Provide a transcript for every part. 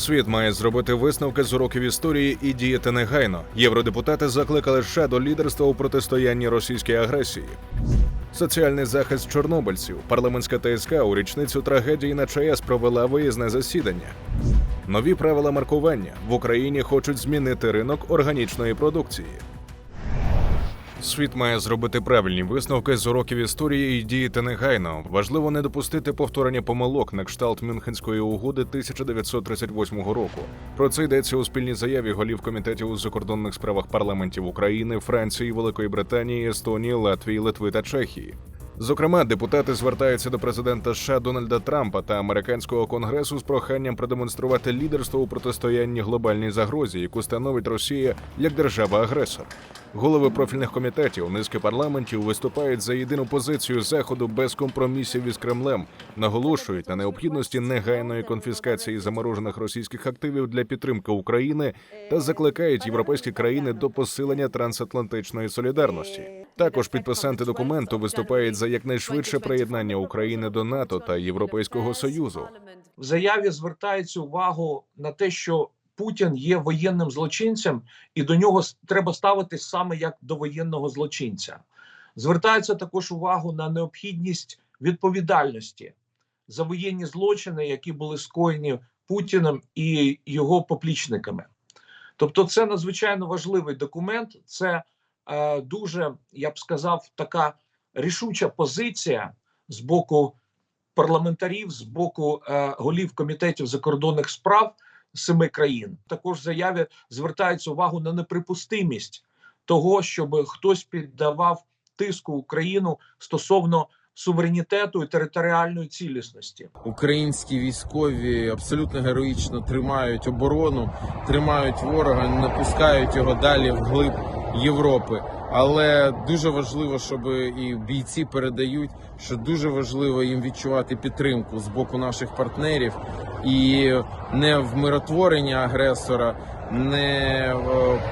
Світ має зробити висновки з уроків історії і діяти негайно. Євродепутати закликали США до лідерства у протистоянні російській агресії. Соціальний захист чорнобильців. Парламентська ТСК у річницю трагедії на ЧАЕС провела виїзне засідання. Нові правила маркування в Україні хочуть змінити ринок органічної продукції. Світ має зробити правильні висновки з уроків історії і діяти негайно. Важливо не допустити повторення помилок на кшталт Мюнхенської угоди 1938 року. Про це йдеться у спільній заяві голів комітетів у закордонних справах парламентів України, Франції, Великої Британії, Естонії, Латвії, Литви та Чехії. Зокрема, депутати звертаються до президента США Дональда Трампа та американського конгресу з проханням продемонструвати лідерство у протистоянні глобальній загрозі, яку становить Росія як держава-агресор. Голови профільних комітетів низки парламентів виступають за єдину позицію заходу без компромісів із Кремлем, наголошують на необхідності негайної конфіскації заморожених російських активів для підтримки України та закликають європейські країни до посилення трансатлантичної солідарності. Також підписанти документу виступають за якнайшвидше приєднання України до НАТО та Європейського союзу. в заяві звертається увагу на те, що Путін є воєнним злочинцем, і до нього треба ставитись саме як до воєнного злочинця. Звертається також увагу на необхідність відповідальності за воєнні злочини, які були скоєні Путіним і його поплічниками. Тобто, це надзвичайно важливий документ. Це дуже, я б сказав, така рішуча позиція з боку парламентарів з боку е, голів комітетів закордонних справ семи країн. Також заяві звертається увагу на неприпустимість того, щоб хтось піддавав тиску Україну стосовно суверенітету і територіальної цілісності. Українські військові абсолютно героїчно тримають оборону, тримають ворога, не пускають його далі вглиб Європи. Але дуже важливо, щоб і бійці передають, що дуже важливо їм відчувати підтримку з боку наших партнерів і не вмиротворення агресора, не е,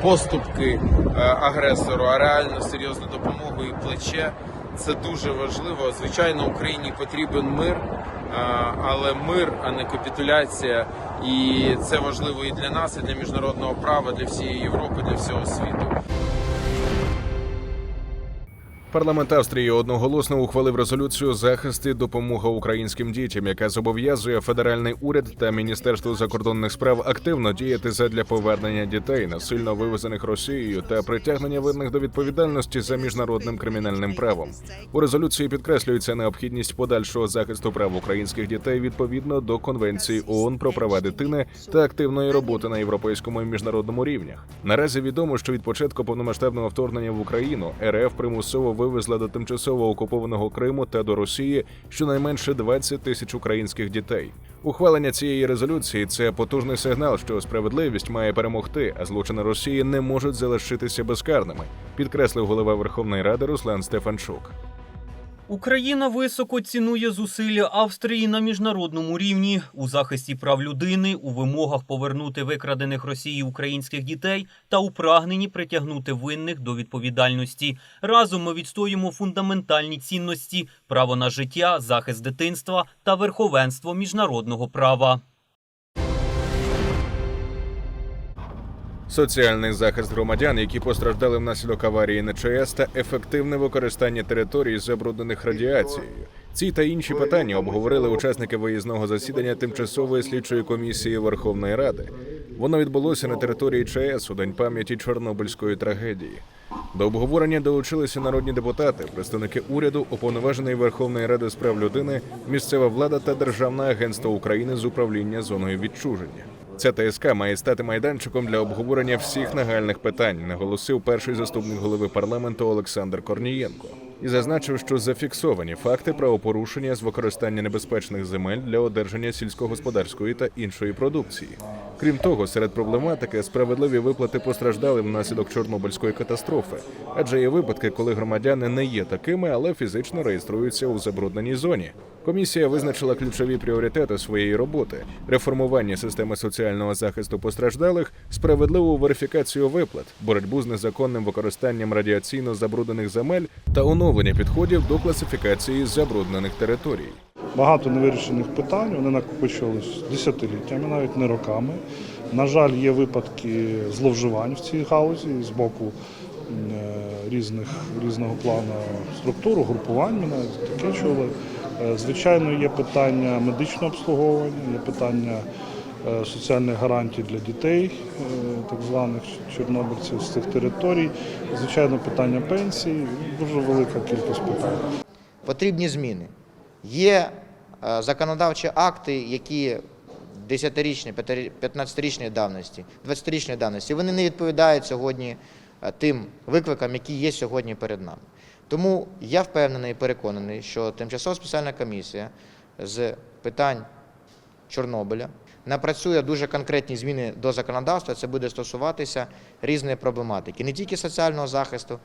поступки е, агресору, а реально серйозну допомогу і плече. Це дуже важливо. Звичайно, Україні потрібен мир, але мир, а не капітуляція. І це важливо і для нас, і для міжнародного права, для всієї Європи, для всього світу. Парламент Австрії одноголосно ухвалив резолюцію захист і допомога українським дітям, яка зобов'язує федеральний уряд та міністерство закордонних справ активно діяти задля повернення дітей, насильно вивезених Росією, та притягнення винних до відповідальності за міжнародним кримінальним правом. У резолюції підкреслюється необхідність подальшого захисту прав українських дітей відповідно до конвенції ООН про права дитини та активної роботи на європейському і міжнародному рівнях. Наразі відомо, що від початку повномасштабного вторгнення в Україну РФ примусово вивезла до тимчасово окупованого Криму та до Росії щонайменше 20 тисяч українських дітей. Ухвалення цієї резолюції це потужний сигнал, що справедливість має перемогти, а злочини Росії не можуть залишитися безкарними, підкреслив голова Верховної Ради Руслан Стефанчук. Україна високо цінує зусилля Австрії на міжнародному рівні у захисті прав людини, у вимогах повернути викрадених Росії українських дітей та у прагненні притягнути винних до відповідальності. Разом ми відстоюємо фундаментальні цінності: право на життя, захист дитинства та верховенство міжнародного права. Соціальний захист громадян, які постраждали внаслідок аварії на ЧАЕС та ефективне використання територій, забруднених радіацією. Ці та інші питання обговорили учасники виїзного засідання тимчасової слідчої комісії Верховної Ради. Воно відбулося на території ЧАЕС у день пам'яті Чорнобильської трагедії. До обговорення долучилися народні депутати, представники уряду, уповноваженої Верховної Ради з прав людини, місцева влада та Державне агентство України з управління зоною відчуження. Ця ТСК має стати майданчиком для обговорення всіх нагальних питань, наголосив перший заступник голови парламенту Олександр Корнієнко і зазначив, що зафіксовані факти правопорушення з використання небезпечних земель для одержання сільськогосподарської та іншої продукції. Крім того, серед проблематики справедливі виплати постраждалим внаслідок Чорнобильської катастрофи, адже є випадки, коли громадяни не є такими, але фізично реєструються у забрудненій зоні. Комісія визначила ключові пріоритети своєї роботи: реформування системи соціального захисту постраждалих, справедливу верифікацію виплат, боротьбу з незаконним використанням радіаційно забруднених земель та оновлення підходів до класифікації забруднених територій. багато невирішених питань. Вони накопичувалися десятиліттями, навіть не роками. На жаль, є випадки зловживань в цій галузі з боку е, різних різного плану структур, угрупувань. Ми навіть таке чули. Е, Звичайно, є питання медичного обслуговування, є питання соціальних гарантій для дітей, е, так званих чорнобильців з цих територій. Звичайно, питання пенсій, дуже велика кількість питань. потрібні зміни. Є е, законодавчі акти, які 10-річні, 15-річної давності, 20-річної давності, вони не відповідають сьогодні е, тим викликам, які є сьогодні перед нами. Тому я впевнений і переконаний, що тимчасова спеціальна комісія з питань Чорнобиля напрацює дуже конкретні зміни до законодавства. Це буде стосуватися різної проблематики, не тільки соціального захисту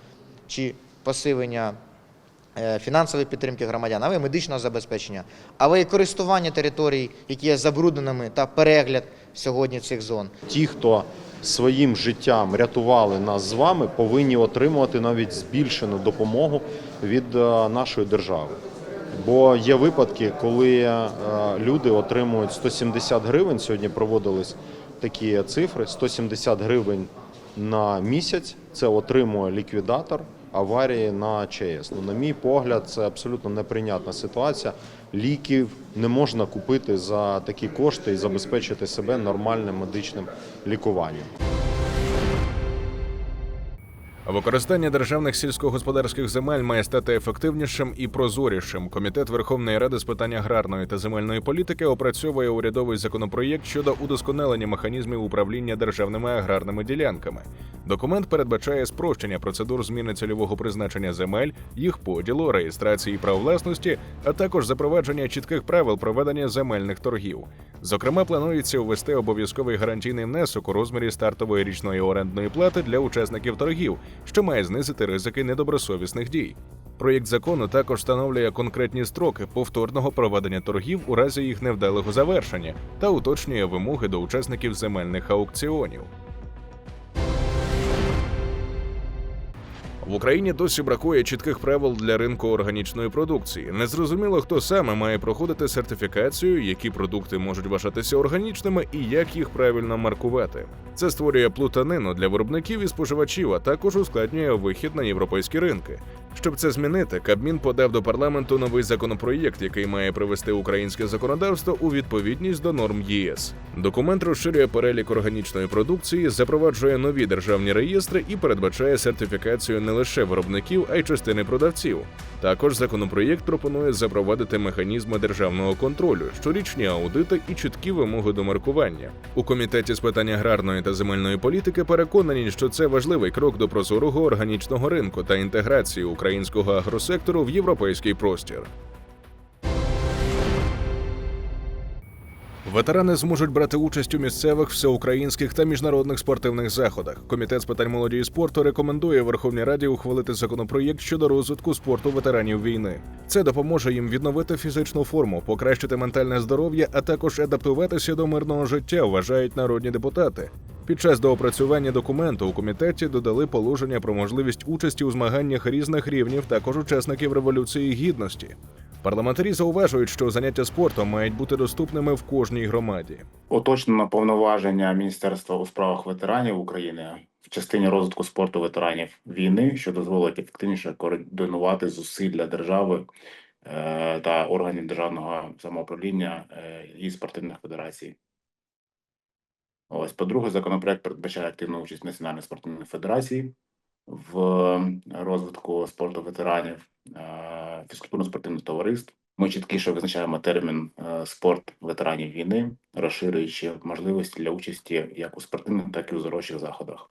чи посилення е, фінансової підтримки громадян, але й медичного забезпечення, але й користування територій, які є забрудненими, та перегляд сьогодні цих зон. ті, хто своїм життям рятували нас з вами, повинні отримувати навіть збільшену допомогу від е, нашої держави. Бо є випадки, коли е, люди отримують 170 гривень. Сьогодні проводились такі цифри: 170 гривень на місяць. Це отримує ліквідатор аварії на ЧАЕС. Ну, на мій погляд, це абсолютно неприйнятна ситуація. Ліків не можна купити за такі кошти і забезпечити себе нормальним медичним лікуванням. Використання державних сільськогосподарських земель має стати ефективнішим і прозорішим. Комітет Верховної Ради з питань аграрної та земельної політики опрацьовує урядовий законопроєкт щодо удосконалення механізмів управління державними аграрними ділянками. Документ передбачає спрощення процедур зміни цільового призначення земель, їх поділу, реєстрації прав власності, а також запровадження чітких правил проведення земельних торгів. Зокрема, планується ввести обов'язковий гарантійний внесок у розмірі стартової річної орендної плати для учасників торгів, що має знизити ризики недобросовісних дій. Проєкт закону також встановлює конкретні строки повторного проведення торгів у разі їх невдалого завершення та уточнює вимоги до учасників земельних аукціонів. В Україні досі бракує чітких правил для ринку органічної продукції. Незрозуміло, хто саме має проходити сертифікацію, які продукти можуть вважатися органічними і як їх правильно маркувати. Це створює плутанину для виробників і споживачів, а також ускладнює вихід на європейські ринки. Щоб це змінити, Кабмін подав до парламенту новий законопроєкт, який має привести українське законодавство у відповідність до норм ЄС. Документ розширює перелік органічної продукції, запроваджує нові державні реєстри і передбачає сертифікацію не лише виробників, а й частини продавців. Також законопроєкт пропонує запровадити механізми державного контролю, щорічні аудити і чіткі вимоги до маркування. У комітеті з питань аграрної та земельної політики переконані, що це важливий крок до прозорого органічного ринку та інтеграції українського агросектору в європейський простір. Ветерани зможуть брати участь у місцевих всеукраїнських та міжнародних спортивних заходах. Комітет з питань молоді і спорту рекомендує Верховній Раді ухвалити законопроєкт щодо розвитку спорту ветеранів війни. Це допоможе їм відновити фізичну форму, покращити ментальне здоров'я, а також адаптуватися до мирного життя, вважають народні депутати. Під час доопрацювання документу у комітеті додали положення про можливість участі у змаганнях різних рівнів, також учасників революції гідності. Парламентарі зауважують, що заняття спортом мають бути доступними в кожній громаді. уточнено повноваження Міністерства у справах ветеранів України в частині розвитку спорту ветеранів війни, що дозволить ефективніше координувати зусилля держави е, та органів державного самоуправління е, і спортивних федерацій. Ось, по-друге, законопроект передбачає активну участь Національної спортивної федерації в розвитку спорту ветеранів, е, фізкультурно-спортивних товариств. Ми чіткіше визначаємо термін е, спорт ветеранів війни, розширюючи можливості для участі як у спортивних, так і у зорочих заходах.